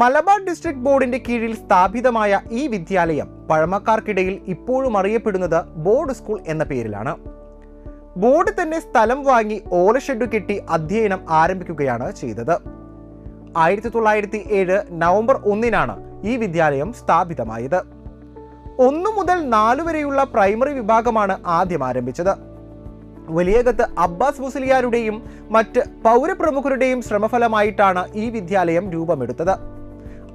Malabar district ബോർഡിന്റെ കീഴിൽ സ്ഥാപിതമായ ഈ വിദ്യാലയം പഴമക്കാർക്കിടയിൽ ഇപ്പോഴും അറിയപ്പെടുന്നത് ബോർഡ് സ്കൂൾ എന്ന പേരിലാണ്. ബോർഡ് തന്നെ സ്ഥലം വാങ്ങി ഓല ഷെഡ് കെട്ടി അധ്യയനം ആരംഭിക്കുകയാണ് ചെയ്തത്. ആയിരത്തി തൊള്ളായിരത്തി ഏഴ് നവംബർ ഒന്നിനാണ് ഈ വിദ്യാലയം സ്ഥാപിതമായത്. ഒന്നു മുതൽ നാലു വരെയുള്ള പ്രൈമറി വിഭാഗമാണ് ആദ്യം ആരംഭിച്ചത്. വലിയകത്ത് അബ്ബാസ് മുസ്ലിയാരുടെയും മറ്റ് പൗരപ്രമുഖരുടെയും ശ്രമഫലമായിട്ടാണ് ഈ വിദ്യാലയം രൂപമെടുത്തത്.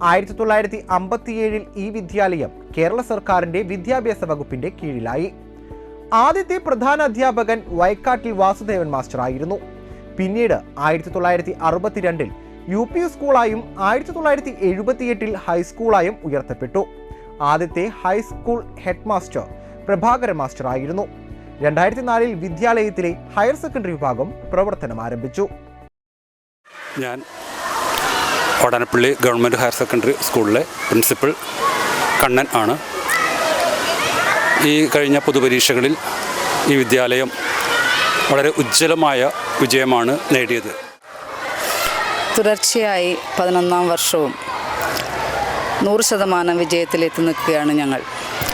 ആയിരത്തി തൊള്ളായിരത്തി അമ്പത്തിയേഴിൽ ഈ വിദ്യാലയം കേരള സർക്കാരിന്റെ വിദ്യാഭ്യാസ വകുപ്പിന്റെ കീഴിലായി. ആദ്യത്തെ പ്രധാന അധ്യാപകൻ വയക്കാട്ടിൽ വാസുദേവൻ മാസ്റ്റർ ആയിരുന്നു പിന്നീട് ആയിരത്തി തൊള്ളായിരത്തി അറുപത്തിരണ്ടിൽ യു പി സ്കൂളായും ആയിരത്തി തൊള്ളായിരത്തി എഴുപത്തിയെട്ടിൽ ഹൈസ്കൂളായും ഉയർത്തപ്പെട്ടു. ആദ്യത്തെ high school head master Prabhakara master ആയിരുന്നു രണ്ടായിരത്തി നാലിൽ വിദ്യാലയത്തിലെ ഹയർ സെക്കൻഡറി വിഭാഗം പ്രവർത്തനം ആരംഭിച്ചു ഞാൻ ഓടാനപ്പള്ളി ഗവൺമെന്റ് ഹയർ സെക്കൻഡറി സ്കൂളിലെ പ്രിൻസിപ്പൽ കണ്ണൻ ആണ്. ഈ കഴിഞ്ഞ പൊതുപരീക്ഷകളിൽ ഈ വിദ്യാലയം വളരെ ഉജ്ജ്വലമായ വിജയമാണ് നേടിയത്. തുടർച്ചയായി പതിനൊന്നാം വർഷവും നൂറ് ശതമാനം വിജയത്തിലെത്തി നിൽക്കുകയാണ് ഞങ്ങൾ.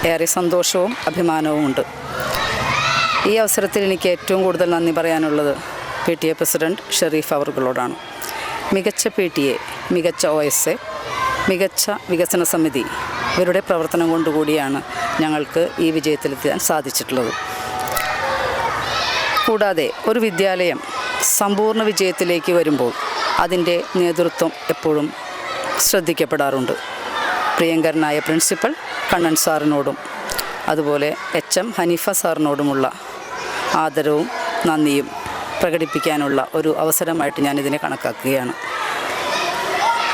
ഏറെ സന്തോഷവും അഭിമാനവും ഉണ്ട്. ഈ അവസരത്തിൽ എനിക്ക് ഏറ്റവും കൂടുതൽ നന്ദി പറയാനുള്ളത് P T A president Sherif അവർകളോടാണ്. മികച്ച പി ടി എ മികച്ച ഒ എസ് എ മികച്ച വികസന സമിതി ഇവരുടെ പ്രവർത്തനം കൊണ്ടുകൂടിയാണ് ഞങ്ങൾക്ക് ഈ വിജയത്തിലെത്താൻ സാധിച്ചിട്ടുള്ളത്. കൂടാതെ ഒരു വിദ്യാലയം സമ്പൂർണ വിജയത്തിലേക്ക് വരുമ്പോൾ അതിന്റെ നേതൃത്വം എപ്പോഴും ശ്രദ്ധിക്കപ്പെടാറുണ്ട്. പ്രിയങ്കരനായ പ്രിൻസിപ്പൽ കണ്ണൻ സാറിനോടും അതുപോലെ എച്ച് എം ഹനീഫ സാറിനോടുമുള്ള ആദരവും നന്ദിയും പ്രകടിപ്പിക്കാനുള്ള ഒരു അവസരമായിട്ട് ഞാനിതിനെ കണക്കാക്കുകയാണ്.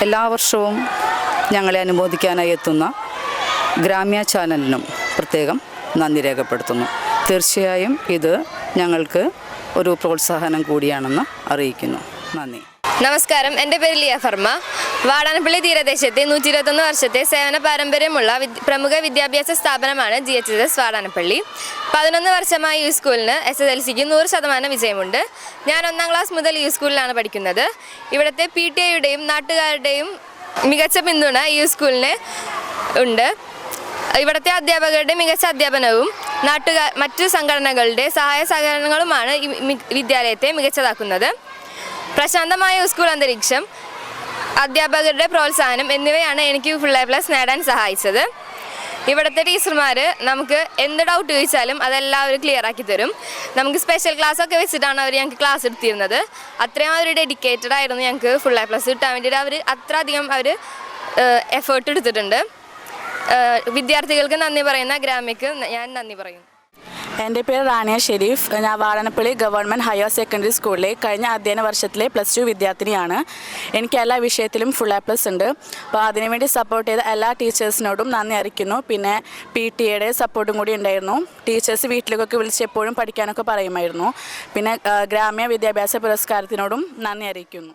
എല്ലാ വർഷവും ഞങ്ങളെ അനുമോദിക്കാനായി എത്തുന്ന ഗ്രാമ്യ ചാനലിനും പ്രത്യേകം നന്ദി രേഖപ്പെടുത്തുന്നു. തീർച്ചയായും ഇത് ഞങ്ങൾക്ക് ഒരു പ്രോത്സാഹനം കൂടിയാണെന്ന് അറിയിക്കുന്നു. നന്ദി. നമസ്കാരം. എന്റെ പേര് ലിയ ഫർമ്മ വാടാനപ്പള്ളി തീരദേശത്തെ നൂറ്റി ഇരുപത്തൊന്ന് വർഷത്തെ സേവന പാരമ്പര്യമുള്ള പ്രമുഖ വിദ്യാഭ്യാസ സ്ഥാപനമാണ് G H S S Vadanappally. പതിനൊന്ന് വർഷമായി ഈ സ്കൂളിന് എസ് എസ് എൽ സിക്ക് നൂറ് ശതമാനം വിജയമുണ്ട്. ഞാൻ ഒന്നാം ക്ലാസ് മുതൽ ഈ സ്കൂളിലാണ് പഠിക്കുന്നത്. ഇവിടുത്തെ പി ടി എയുടെയും നാട്ടുകാരുടെയും മികച്ച പിന്തുണ ഈ സ്കൂളിന് ഉണ്ട്. ഇവിടുത്തെ അധ്യാപകരുടെ മികച്ച അധ്യാപനവും നാട്ടുകാർ മറ്റു സംഘടനകളുടെ സഹായ സഹകരണങ്ങളുമാണ് വിദ്യാലയത്തെ മികച്ചതാക്കുന്നത്. പ്രശാന്തമായ സ്കൂൾ അന്തരീക്ഷം അധ്യാപകരുടെ പ്രോത്സാഹനം എന്നിവയാണ് എനിക്ക് ഫുൾ എ പ്ലസ് നേടാൻ സഹായിച്ചത്. ഇവിടുത്തെ ടീച്ചർമാർ നമുക്ക് എന്ത് ഡൗട്ട് ചോദിച്ചാലും അതെല്ലാം അവർ ക്ലിയർ ആക്കി തരും. നമുക്ക് സ്പെഷ്യൽ ക്ലാസ് ഒക്കെ വെച്ചിട്ടാണ് അവർ ഞങ്ങൾക്ക് ക്ലാസ് എടുത്തിരുന്നത്. അത്രയും അവർ ഡെഡിക്കേറ്റഡ് ആയിരുന്നു ഞങ്ങൾക്ക് ഫുൾ എ പ്ലസ് കിട്ടാൻ വേണ്ടിയിട്ട്. അവർ അത്ര അധികം അവർ എഫേർട്ട് എടുത്തിട്ടുണ്ട്. വിദ്യാർത്ഥികൾക്ക് നന്ദി പറയുന്ന ഗ്രാമ്യക്ക് ഞാൻ നന്ദി പറയുന്നു എന്റെ പേര് റാണിയ ഷെരീഫ്. ഞാൻ വാടനപ്പള്ളി ഗവൺമെന്റ് ഹയർ സെക്കൻഡറി സ്കൂളിലെ കഴിഞ്ഞ അധ്യയന വർഷത്തിലെ പ്ലസ് ടു വിദ്യാർത്ഥിനിയാണ്. എനിക്ക് എല്ലാ വിഷയത്തിലും ഫുൾ എ പ്ലസ് ഉണ്ട്. അപ്പോൾ അതിനുവേണ്ടി സപ്പോർട്ട് ചെയ്ത എല്ലാ ടീച്ചേഴ്സിനോടും നന്ദി അറിയിക്കുന്നു. പിന്നെ പി ടി എയുടെ സപ്പോർട്ടും കൂടി ഉണ്ടായിരുന്നു. ടീച്ചേഴ്സ് വീട്ടിലേക്കൊക്കെ വിളിച്ച് എപ്പോഴും പഠിക്കാനൊക്കെ പറയുമായിരുന്നു. പിന്നെ ഗ്രാമീണ വിദ്യാഭ്യാസ പുരസ്കാരത്തിനോടും നന്ദി അറിയിക്കുന്നു.